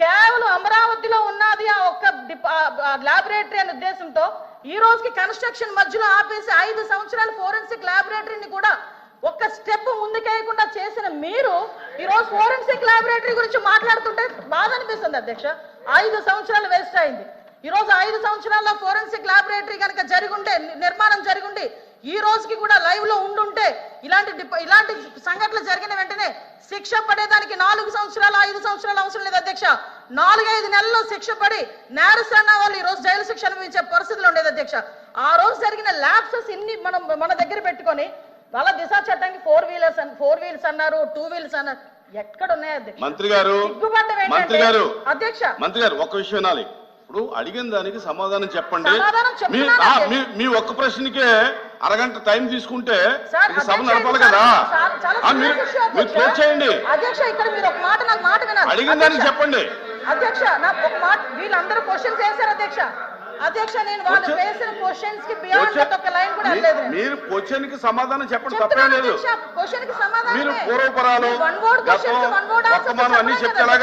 కేవలం అమరావతిలో ఉన్నది ఆ ఒక్క ల్యాబొరేటరీ అనే ఉద్దేశంతో ఈ రోజుకి కన్స్ట్రక్షన్ మధ్యలో ఆపేసి ఐదు సంవత్సరాలు ఫోరెన్సిక్ ల్యాబొరేటరీని కూడా ఒక్క స్టెప్ ముందుకేయకుండా చేసిన మీరు ఈ రోజు ఫోరెన్సిక్ ల్యాబొరేటరీ గురించి మాట్లాడుతుంటే బాధ అనిపిస్తుంది అధ్యక్ష. ఐదు సంవత్సరాలు వేస్ట్ అయింది. ఈ రోజు ఐదు సంవత్సరాల్లో ఫోరెన్సిక్ ల్యాబొరేటరీ కనుక జరిగుంటే నిర్మాణం జరిగుండి ఈ రోజుకి కూడా లైవ్లో ఉండుంటే ఇలాంటి డిప- ఇలాంటి సంఘటనలు జరిగిన వెంటనే శిక్ష పడేదానికి నాలుగు సంవత్సరాలు ఐదు సంవత్సరాలు అవసరం లేదు అధ్యక్ష. నాలుగైదు నెలల్లో శిక్ష పడి నేరస్తున్న వాళ్ళు ఈ రోజు జైలు శిక్ష అనుభవించే పరిస్థితులు ఉండేది అధ్యక్ష. ఆ రోజు జరిగిన ల్యాబ్సెస్ ఇన్ని మనం మన దగ్గర పెట్టుకొని వాళ్ళ దిశ చట్టానికి ఫోర్ వీలర్స్ ఫోర్ వీల్స్ అన్నారు టూ వీల్స్ అన్నారు. ఎక్కడ ఉన్నాయి అధ్యక్ష? మంత్రి గారు మంత్రి గారు అధ్యక్ష మంత్రి గారు ఒక్క విషయం ఇప్పుడు అడిగిన దానికి సమాధానం చెప్పండి. మీ ఒక్క ప్రశ్నకే అరగంట టైం తీసుకుంటే సభ నడపాలి కదా. మీరు. క్లోజ్ చేయండి. అధ్యక్ష ఇక్కడ మీరు ఒక మాట నాకు మాట వినాలి. అడిగిన దానికి చెప్పండి. అధ్యక్ష నాకు ఒక మాట వీళ్ళందరూ క్వశ్చన్స్ వేశారు అధ్యక్ష. అధ్యక్ష నేను వాళ్ళు Question- వేసిన క్వశ్చన్స్కి బియాండ్ Question- ఒక లైన్ కూడా నేను. మీరు క్వశ్చన్కి సమాధానం చెప్పండి తప్పేం లేదు. క్వశ్చన్కి. మీరు పూర్వపరాలు, అన్నీ చెప్పలేం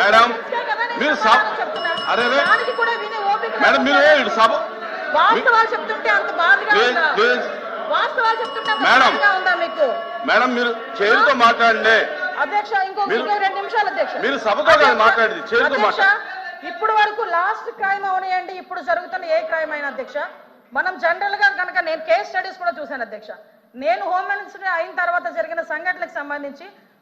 మేడం, మీరు. అరే మేడం మీరు సభ వాస్తవాలు చెప్తుంటే అంత బాధగా ఉందా. వాస్తవాలు చెప్తుంటే మేడం. ఉందా మీకు మేడం మీరు చేతితో మాట్లాడండి అధ్యక్ష ఇంకో రెండు నిమిషాలు అధ్యక్ష మీరు సభతో కాదు మాట్లాడేది, మాట్లాడండి. ఇప్పుడు వరకు లాస్ట్ క్రైమ్ అవనియండి ఇప్పుడు జరుగుతున్న ఏ క్రైమ్ అయినా అధ్యక్ష మనం జనరల్గా కనుక నేను కేస్ స్టడీస్ కూడా చూశాను అధ్యక్ష నేను హోమ్ మినిస్టర్ అయిన తర్వాత జరిగిన సంఘటనలకు సంబంధించి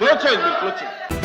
చేయండి క్లోజ్ చేయండి మీరు క్లోజ్ చేయండి